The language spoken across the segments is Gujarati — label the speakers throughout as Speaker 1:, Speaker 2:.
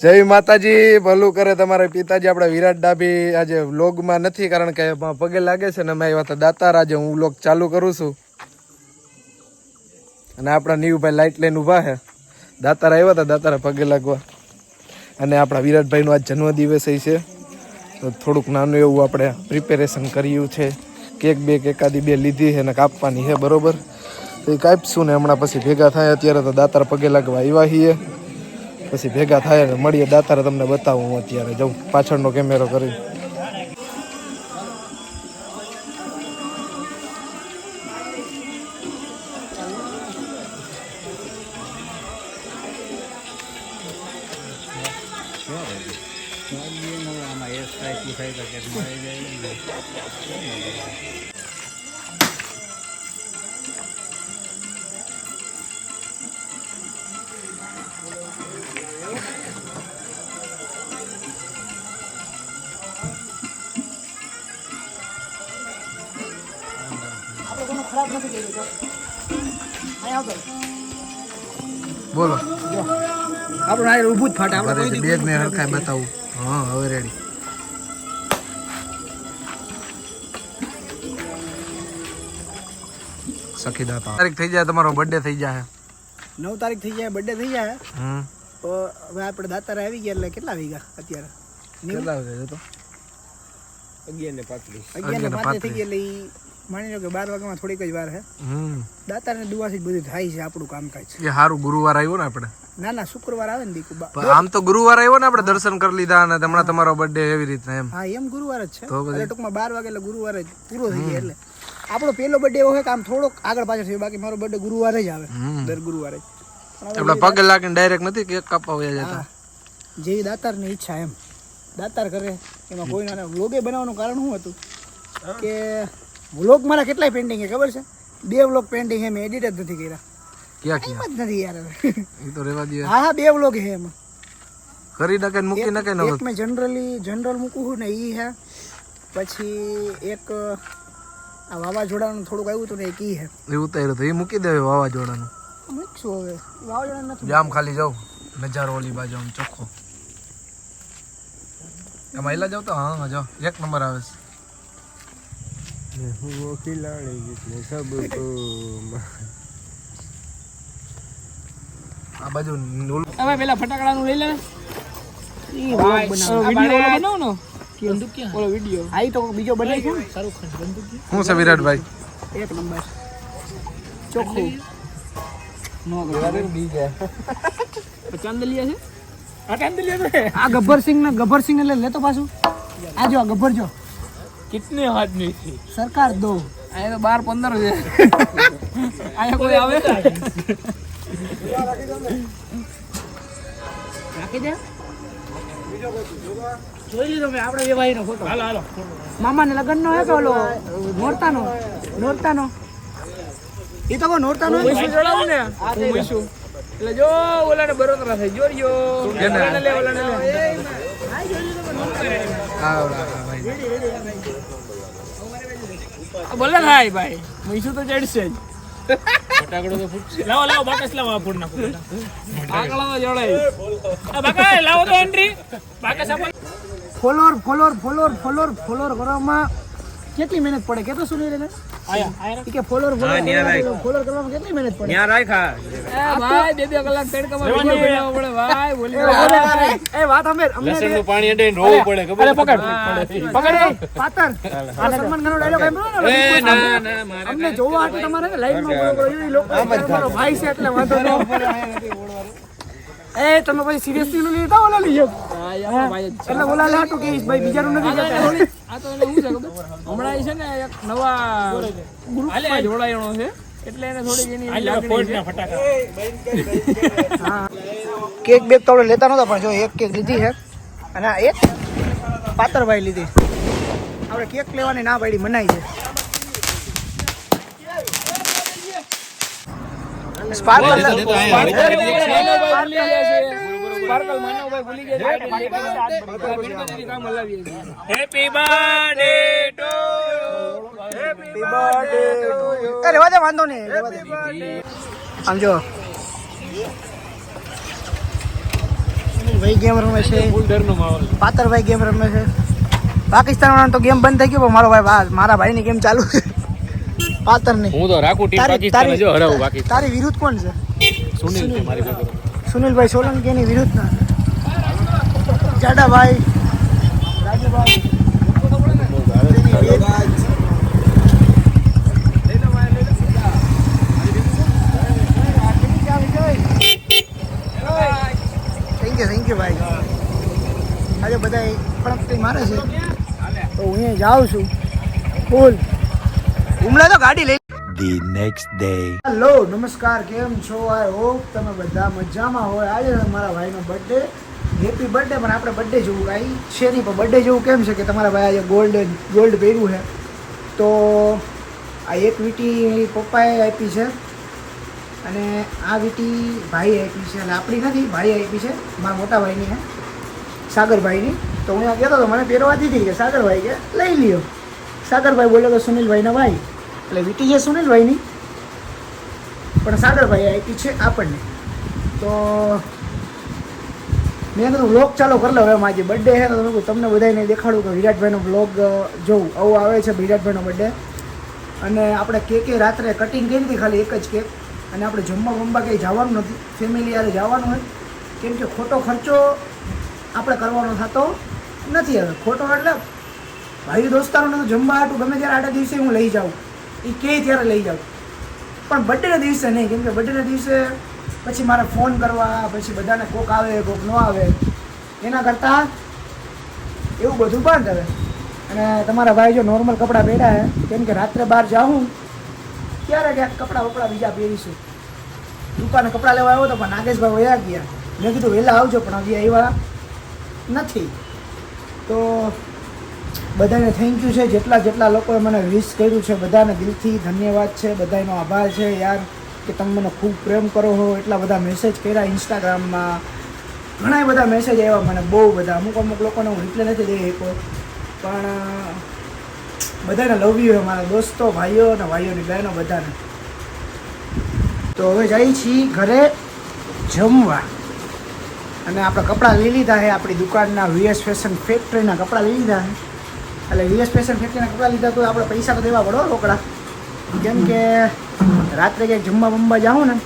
Speaker 1: જય માતાજી ભલું કરે તમારે પિતાજી આપણા વિરાટ ડાભી આજે વ્લોગમાં નથી કારણ કે પગે લાગે છે ને અમે આવ્યા હતા દાતાર આજે હું વ્લોગ ચાલુ કરું છું અને આપણા નીવભાઈ લાઇટ લઈને ઊભા છે દાતાર આવ્યા હતા દાતારા પગે લાગવા અને આપણા વિરાટભાઈનો આજ જન્મદિવસ છે તો થોડુંક નાનું એવું આપણે પ્રિપેરેશન કર્યું છે કેક બે એકાદી બે લીધી છે ને કાપવાની છે બરોબર તો એ કાપશું ને હમણાં પછી ભેગા થાય અત્યારે તો દાતાર પગે લાગવા આવ્યા છીએ પછી ભેગા થાય ને મળીએ દાતારે તમને બતાવું હું અત્યારે જાઉં પાછળનો કેમેરો કરી વાત બોલો
Speaker 2: આપણું આ ઊભું જ ફાટે આપણે
Speaker 1: બેગ ને હરખાય બતાવું હા હવે રેડી સખી દાતા તારીખ થઈ જાય તમારો બર્થડે થઈ જાય
Speaker 2: નવ તારીખ થઈ જાય બર્થડે થઈ જાય તો હવે આપણે દાતાર આવી ગયા એટલે કેટલા વીઘા અત્યારે
Speaker 1: કેટલા વીઘા તો
Speaker 2: અગિયાર ને પાંત્રીસ અગિયાર ને પાંત્રીસ થઈ ગયા એટલે માની લો કે બાર વાગ્યામાં થોડીક જ વાર છે દાતાને દુવાથી બધું થાય છે આપણું કામકાજ
Speaker 1: એ સારું ગુરુવાર આવ્યો ને આપણે
Speaker 2: ના ના શુક્રવાર આવે ને દીકુ
Speaker 1: આમ તો ગુરુવાર આવ્યો ને આપણે દર્શન કરી લીધા અને હમણાં તમારો બર્થડે એવી રીતના એમ
Speaker 2: હા એમ ગુરુવાર જ છે એટલે ટૂંકમાં બાર વાગે એટલે ગુરુવાર જ પૂરો થઈ જાય એટલે આપણો પહેલો બર્થડે એવો છે કે આમ થોડોક આગળ પાછળ થયો બાકી મારો બર્થડે ગુરુવારે જ આવે દર ગુરુવારે જ
Speaker 1: પગ પગે લાગીને ડાયરેક્ટ નથી કેક કાપવા જતા
Speaker 2: જેવી દાતારની ઈચ્છા એમ દાતાર કરે એમાં કોઈના વ્લોગે બનાવવાનું કારણ શું હતું કે વ્લોગ મારા કેટલાય પેન્ડિંગ છે ખબર છે બે વ્લોગ પેન્ડિંગ છે મેં એડિટ જ નથી કર્યા
Speaker 1: ક્યાં ક્યાં
Speaker 2: નથી યાર
Speaker 1: એ તો રેવા દે
Speaker 2: હા હા બે વ્લોગ છે એમાં
Speaker 1: કરી નાખે ને મૂકી નાખે ને
Speaker 2: એક મેં જનરલી જનરલ મૂકું છું ને એ હે પછી એક આ વાવાઝોડાનું થોડુંક આવ્યું હતું ને એક ઈ હે
Speaker 1: એ ઉતાર્યું હતું એ મૂકી દે વાવાઝોડાનું
Speaker 2: મૂકશું હવે વાવાઝોડા નથી
Speaker 1: જામ ખાલી જાવ નજારો ઓલી બાજુ ચોખ્ખો એમાં એલા જાવ તો હા હા જાવ એક નંબર આવે છે هو خلال جسم سبكم આ બાજુ
Speaker 3: હવે પેલા ફટાકડાનું લઈ લે
Speaker 2: ઈ ભાઈ
Speaker 3: વિડિયો બનાવો નો બંદૂક કે ઓલો વિડિયો
Speaker 2: આઈ તો બીજો બનાવી દઉં
Speaker 3: શાહરુખ ખાન બંદૂક
Speaker 1: હું છે વિરાટભાઈ
Speaker 2: એક નંબર ચોખ્ખું નો ગરે બી ગયા
Speaker 3: ચાંદલિયા છે આ ચાંદલિયા છે
Speaker 2: આ ગબ્બરસિંહ ને ગબ્બરસિંહ એટલે લેતો પાછું આ જો ગબ્બર જો
Speaker 3: कितने आदमी थी
Speaker 2: सरकार दो
Speaker 3: आए तो बारह पंद्रह हुए आए कोई आवे
Speaker 2: રાખી દે જોઈ લીધો મેં આપણે વેવાહીનો ફોટો
Speaker 3: હાલો હાલો
Speaker 2: મામાને લગ્નનો હે કે ઓલો નોરતાનો નોરતાનો એ તો કો નોરતાનો
Speaker 3: મૈસુ જોડાવું ને મૈસુ એટલે જો ઓલાને બરોતરા થઈ જોરિયો ઓલાને લે ઓલાને લે
Speaker 1: બોલે ભાઈ
Speaker 3: ભાઈ મૈસુ તો ચડશે જ ફટાકડો તો ફૂટશે લાવો લાવો બાકસ
Speaker 2: ફોલોર ફોલોર ફોલોર ફોલોર ફોલોર કરવામાં કેટલી મહેનત પડે
Speaker 3: કેટલો સુની
Speaker 2: લેને કે ફોલોર ફોલોર કરવામાં કેટલી મહેનત પડે ન્યા રાખા
Speaker 3: એ ભાઈ બે બે કલાક તડકામાં વિડિયો પડે ભાઈ બોલી
Speaker 2: એ વાત અમે અમને
Speaker 4: લસણ નું પાણી અડે રોવું પડે ખબર
Speaker 3: પકડ પકડ
Speaker 2: પાતર આ સલમાન ખાન ડાયલોગ એમ
Speaker 4: એ ના ના
Speaker 2: અમને જોવા હાટે તમારે લાઈવ માં બોલો એ લોકો ભાઈ છે એટલે વાંધો ન પડે નથી બોલવાનું એ તમે પછી સિરિયસલી નું લેતા ઓલા લઈ
Speaker 3: જાવ
Speaker 2: એટલે ઓલા લે કે ભાઈ બીજાનું નથી કરતા
Speaker 3: આ તો એટલે હું છે હમણાં છે ને એક નવા ગ્રુપમાં જોડાયેલો છે એટલે એને થોડી એની
Speaker 2: કેક બેક તો આપણે લેતા નહોતા પણ જો એક કેક લીધી છે અને એક પાતરભાઈ લીધી આપણે કેક લેવાની ના પાડી મનાઈ છે સ્પાર્કલ
Speaker 3: સ્પાર્કલ
Speaker 2: વાંધો નહીં આમ જો ભાઈ ગેમ રમે છે પાતરભાઈ ગેમ રમે છે પાકિસ્તાન વાળાનો તો ગેમ બંધ થઈ ગયો મારો ભાઈ મારા ભાઈની ગેમ ચાલુ છે પાતર નહીં
Speaker 4: હું તો રાખું ટીમ પાકિસ્તાન જો હરાવું બાકી
Speaker 2: તારી વિરુદ્ધ કોણ છે
Speaker 4: સુનિલ છે મારી ભેગો
Speaker 2: સુનિલભાઈ સોલંકી એની વિરુદ્ધ ના Jadabhai Rajubhai thank you thank you ભાઈ આજે બધા પણ મારે છે તો હું જાઉં છું બોલ હુમલા તો ગાડી લઈ
Speaker 5: ધી નેક્સ્ટ ડે
Speaker 2: હેલો નમસ્કાર કેમ છો આઈ હોપ તમે બધા મજામાં હોય આજે મારા ભાઈનો બર્થડે હેપી બર્થડે પણ આપણે બર્થડે જેવું કાંઈ છે નહીં પણ બર્થડે જેવું કેમ છે કે તમારા ભાઈ આજે ગોલ્ડ ગોલ્ડ પહેર્યું છે તો આ એક વીટી પપ્પાએ આપી છે અને આ વીટી ભાઈએ આપી છે અને આપણી નથી ભાઈ આપી છે મારા મોટા ભાઈની હે સાગરભાઈની તો હું ત્યાં કહેતો હતો મને પહેરવા દીધી કે સાગરભાઈ કે લઈ લ્યો સાગરભાઈ બોલ્યો તો સુનિલભાઈના ભાઈ એટલે વીટી છે સુનિલભાઈની પણ સાગરભાઈ આપી છે આપણને તો મેં કીધું વ્લોગ ચાલુ કરી લો એમ આજે બર્થડે છે તો મેં તમને બધાને દેખાડું કે વિરાટભાઈનો બ્લોગ જોઉં આવું આવે છે વિરાટભાઈનો બર્થડે અને આપણે કે કે રાત્રે કટિંગ કરી હતી ખાલી એક જ કેક અને આપણે જમવા બમવા કંઈ જવાનું નથી ફેમિલી યારે જવાનું હોય કેમ કે ખોટો ખર્ચો આપણે કરવાનો થતો નથી હવે ખોટો એટલે ભાઈ દોસ્તારોને તો જમવા હાટું ગમે ત્યારે આડા દિવસે હું લઈ જાઉં એ કહે ત્યારે લઈ જાઉં પણ બર્થડેના દિવસે નહીં કેમ કે બર્થડેના દિવસે પછી મારે ફોન કરવા પછી બધાને કોક આવે કોક ન આવે એના કરતાં એવું બધું બંધ હવે અને તમારા ભાઈ જો નોર્મલ કપડાં પહેર્યા છે કેમ કે રાત્રે બહાર જાઉં ક્યારે ક્યાંક કપડાં વપડા બીજા પહેરીશું દુકાને કપડાં લેવા આવ્યો તો પણ નાગેશભાઈ વયા ગયા મેં કીધું વહેલા આવજો પણ હજી આવ્યા નથી તો બધાને થેન્ક યુ છે જેટલા જેટલા લોકોએ મને વિશ કર્યું છે બધાને દિલથી ધન્યવાદ છે બધાનો આભાર છે યાર કે તમે મને ખૂબ પ્રેમ કરો હો એટલા બધા મેસેજ કર્યા ઇન્સ્ટાગ્રામમાં ઘણા બધા મેસેજ આવ્યા મને બહુ બધા અમુક અમુક લોકોને હું રિપ્લે નથી દઈ શકો પણ બધાને લવ યુ મારા દોસ્તો ભાઈઓ અને ભાઈઓની બહેનો બધાને તો હવે જઈ છીએ ઘરે જમવા અને આપણે કપડાં લઈ લીધા છે આપણી દુકાનના વીએસ ફેશન ફેક્ટરીના કપડાં લઈ લીધા છે એટલે વીએસ પેશન ફેક્ટરીના કપડાં લીધા તો આપણે પૈસા તો દેવા પડો રોકડા કેમ કે રાત્રે ક્યાંક જમવા બમવા જાઉં ને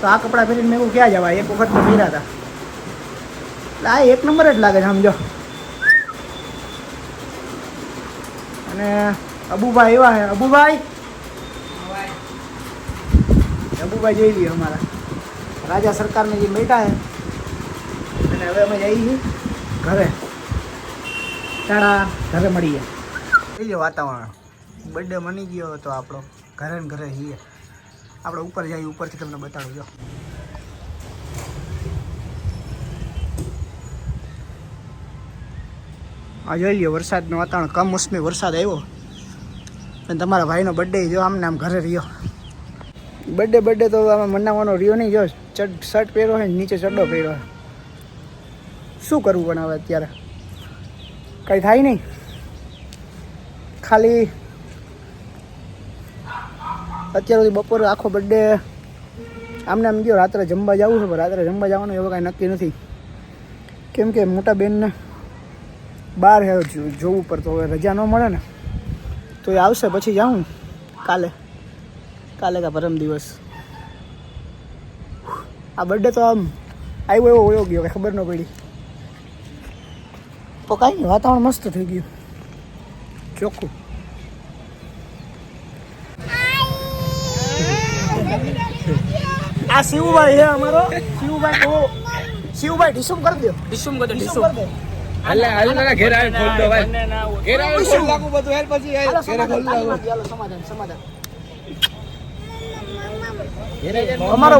Speaker 2: તો આ કપડાં પહેરીને મેં એવું ક્યાં જવાય એક વખત તો પહેર્યા હતા એટલે આ એક નંબર જ લાગે છે સમજો અને અબુભાઈ એવા હે અબુભાઈ અબુભાઈ જોઈ લઈએ અમારા રાજા સરકારને જે બેટા હે અને હવે અમે જઈએ ઘરે ટાળા ઘરે મળીએ થઈ ગયો વાતાવરણ બર્થડે મની ગયો હતો આપણો ઘરે ને ઘરે જઈએ આપણે ઉપર જઈએ ઉપરથી તમને બતાડું જો આ જોઈ લ્યો વરસાદનું વાતાવરણ કમોસમી વરસાદ આવ્યો અને તમારા ભાઈનો બર્થડે જો આમને આમ ઘરે રહ્યો બર્થડે બર્થડે તો આમાં મનાવવાનો રહ્યો નહીં જો શર્ટ પહેર્યો હોય નીચે ચડ્ડો પહેર્યો શું કરવું પણ હવે અત્યારે કંઈ થાય નહીં ખાલી અત્યાર સુધી બપોર આખો બર્થડે આમને આમ ગયો રાત્રે જમવા જવું છે પણ રાત્રે જમવા જવાનું એવું કાંઈ નક્કી નથી કેમ કે મોટા બેનને બહાર હે જોવું તો હવે રજા ન મળે ને તો એ આવશે પછી જાઉં કાલે કાલે કા પરમ દિવસ આ બર્થડે તો આમ આવ્યો એવો ગયો કે ખબર ન પડી તો કાંઈ વાતાવરણ મસ્ત થઈ ગયું ચોખ્ખું આ શિવભાઈ હે અમારો શિવભાઈ બહુ શિવભાઈ ડિસુમ કરી દો
Speaker 3: ડિસુમ
Speaker 2: કરી દો
Speaker 4: ડિસુમ અલ્લે અલ્લે ના ઘેર આવી ખોલ દો ભાઈ ઘેર આવી શું લાગુ બધું હેર પછી ઘેર ખોલ
Speaker 2: લાગુ સમાધાન સમાધાન
Speaker 3: અમારો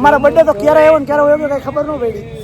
Speaker 2: અમારો બર્થડે તો ક્યારે આવ્યો ને ક્યારે આવ્યો કઈ ખબર ન પડી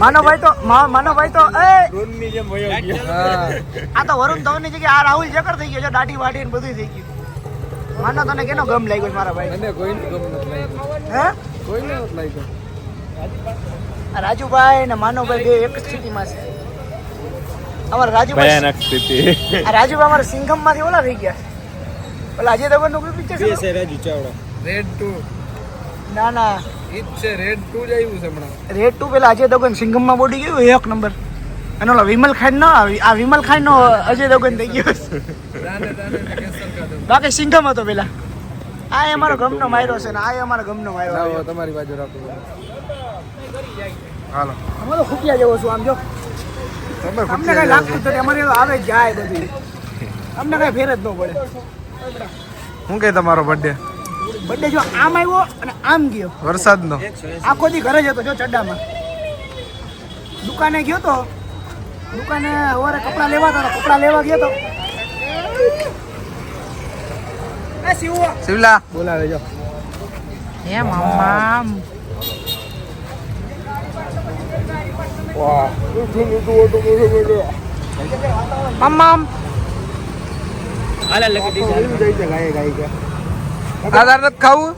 Speaker 2: માનવભાઈ તો તો એ
Speaker 1: ધોનીની
Speaker 2: આ તો વરુણ ધવનની જગ્યાએ આ જકર થઈ ગયો છે દાઢી વાઢી ને બધું થઈ ગયું માનો તને કેનો ગમ લાગ્યો છે રાજુભાઈ ને માનવભાઈ બે એક સ્થિતિમાં છે અમારા રાજુભાઈ રાજુભાઈ અમારા સિંઘમ માંથી ઓલા થઈ ગયા ઓલા અજય દવન નું પિક્ચર ના ના
Speaker 1: રેડ 2 જ આવ્યું છે હમણાં
Speaker 2: રેડ 2 પેલા અજય દેવગન સિંઘમમાં બોડી ગયું એક નંબર અને ઓલો વિમલ ખાન નો આ વિમલ ખાન નો અજય દેવગન થઈ ગયો બાકી સિંઘમ હતો પેલા આ અમારો ગમનો માયરો છે ને આ અમારો ગમનો માયરો
Speaker 1: તમારી બાજુ રાખો હાલો
Speaker 2: અમે તો ખૂટિયા જેવો છું આમ જો
Speaker 1: તમે
Speaker 2: અમને કઈ લાગતું તો અમારે આવે જાય બધું અમને કઈ ફેર જ ન પડે
Speaker 1: હું કે તમારો બર્થડે
Speaker 2: બર્થડે જો આમ આવ્યો અને આમ ગયો
Speaker 1: વરસાદનો
Speaker 2: આખો દી ઘરે જ હતો જો ચડ્ડામાં દુકાને ગયો તો દુકાને હવારે કપડા લેવા હતા કપડાં લેવા ગયો તો એ
Speaker 1: શિવલા
Speaker 3: બોલાવે જો
Speaker 2: હે મમ્મા વાહ મમ્મા
Speaker 3: અલા લકી દીધા જાય જાય ગાય ગાય
Speaker 1: આધાર નથી ખાવું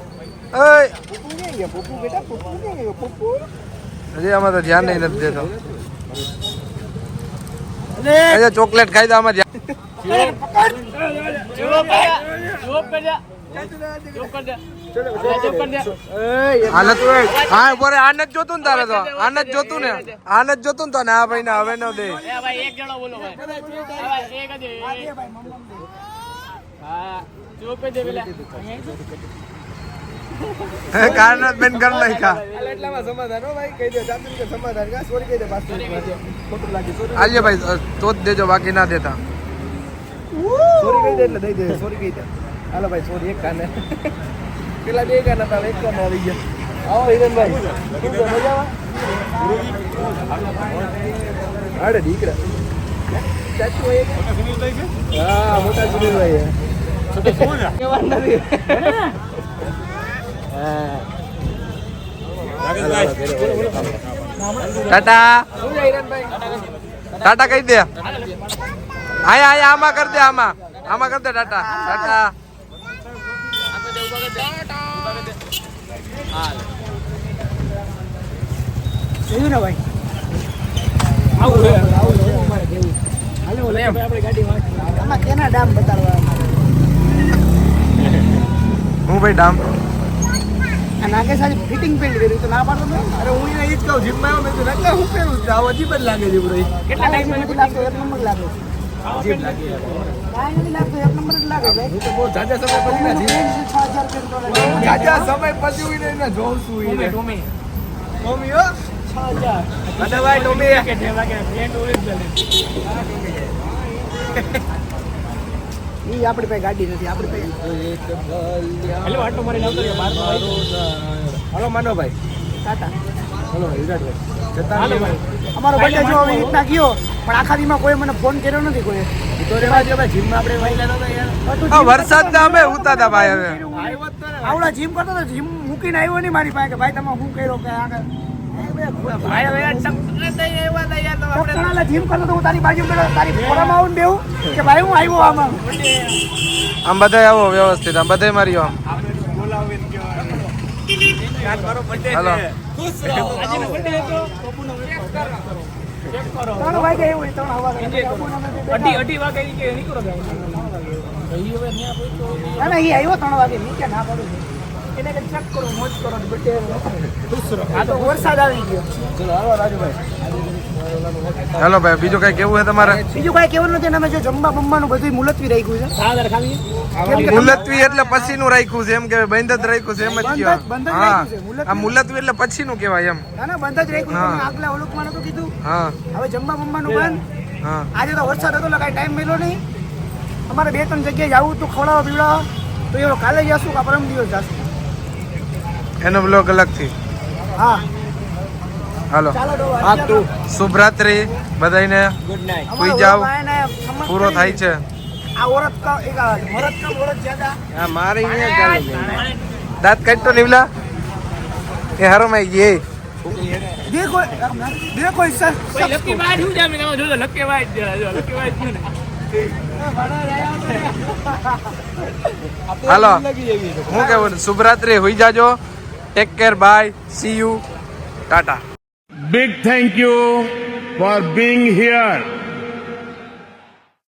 Speaker 1: હજી આમાં તો ધ્યાન નહીં નથી દેતો અરે ચોકલેટ ખાઈ દો આમાં ધ્યાન જોતું ને તારે તો આનંદ જોતું ને આનંદ જોતું ને તો ના ભાઈ ના હવે ન દે કારનાથ બેન કર નાખ્યા
Speaker 4: એટલામાં સમાધાન હો ભાઈ કહી દે જાતિલ કે સમાધાન કા સોરી કહી દે પાછું ખોટું લાગે સોરી
Speaker 1: આલ્યો ભાઈ તો જ દેજો બાકી ના દેતા
Speaker 4: સોરી કહી દે એટલે દઈ દે સોરી કહી દે હાલો ભાઈ સોરી એક કાને પેલા બે કાના તાર એક કાને આવી ગયા આવો હિરેનભાઈ શું છે મજામાં હાડે દીકરા ચાચુ ભાઈ હા મોટા સુનિલભાઈ
Speaker 1: ટાટા ટાટા કહી દે આયા આયા આમાં કર દે આમાં આમાં કર દે ટાટા ટાટા
Speaker 2: જોયું ને ભાઈ આવું અમારે હાલો આપણે ગાડી વાંચી આમાં કેના ડામ બતાડવા
Speaker 1: હું ભાઈ ડામ
Speaker 2: અને આગે ફિટિંગ પેન્ટ કર્યું તો ના પાડતો
Speaker 4: અરે હું એને એ જીમમાં આવ્યો મેં તો નકલા હું જ લાગે છે બ્રો
Speaker 2: કેટલા એક નંબર લાગે એક નંબર લાગે ભાઈ
Speaker 4: હું પછી
Speaker 2: નથી
Speaker 4: જાજા સમય પછી હું એને જોઉં
Speaker 2: એ આપણી પાસે ગાડી નથી આપણી પાસે
Speaker 3: હેલો આટો મારી નવતરીએ બાર
Speaker 4: hello Manavbhai
Speaker 2: tata
Speaker 4: hello Viratbhai
Speaker 2: અમારો બર્થડે જો આવી રીતના ગયો પણ આખા દીમાં કોઈ મને ફોન કર્યો નથી કોઈ
Speaker 4: તો રેવા દે ભાઈ જીમમાં આપણે વહી લેતા યાર
Speaker 1: વરસાદ ના અમે ઉતાતા ભાઈ હવે
Speaker 2: આવડા જીમ કરતો તો જીમ મૂકીને આવ્યો નહીં મારી પાસે કે ભાઈ તમે હું કર્યો કે આગળ આમ
Speaker 1: બધા આવો વ્યવસ્થિત આમ બધે મારી આમ હેલો
Speaker 2: ત્રણ વાગે એવું ત્રણ વાગે
Speaker 3: અઢી અઢી વાગે નીકળો
Speaker 2: ના ના એ આવ્યો ત્રણ વાગે નીચે ના પડું
Speaker 3: એને
Speaker 1: ભાઈ બીજું કઈ કેવું છે તમારે
Speaker 2: બીજું કઈ કેવું નથી અમે જો જમવા બમવાનું બધું મુલતવી રાખ્યું છે
Speaker 1: મુલતવી એટલે પછીનું રાખ્યું છે એમ કે બંધ જ રાખ્યું છે એમ જ કહેવાય આ મુલતવી એટલે પછી નું કહેવાય એમ
Speaker 2: ના બંધ જ રાખ્યું આગલા ઓલુકમાં નતું કીધું
Speaker 1: હા
Speaker 2: હવે જમવા બમવાનું બંધ
Speaker 1: હા
Speaker 2: આજે તો વરસાદ હતો એટલે કઈ ટાઈમ મળ્યો નહીં અમારે બે ત્રણ જગ્યાએ જવું હતું ખવડાવવા પીવડાવવા તો એ કાલે જશું કે પરમ દિવસ જશું
Speaker 1: એનો બ્લોગ અલગથી
Speaker 2: હા
Speaker 1: હાલો શુભરાત્રી બધાને
Speaker 4: ગુડ નાઈટ
Speaker 1: સુઈ જાવ
Speaker 2: પૂરો
Speaker 1: થાય છે દાંત કાઢતો લીવલા એ હારો માં
Speaker 2: ગયે દેખો
Speaker 1: હાલો હું કેવું શુભરાત્રિ હોઈ જાજો Take care, bye. See you. Tata.
Speaker 5: Big thank you for being here.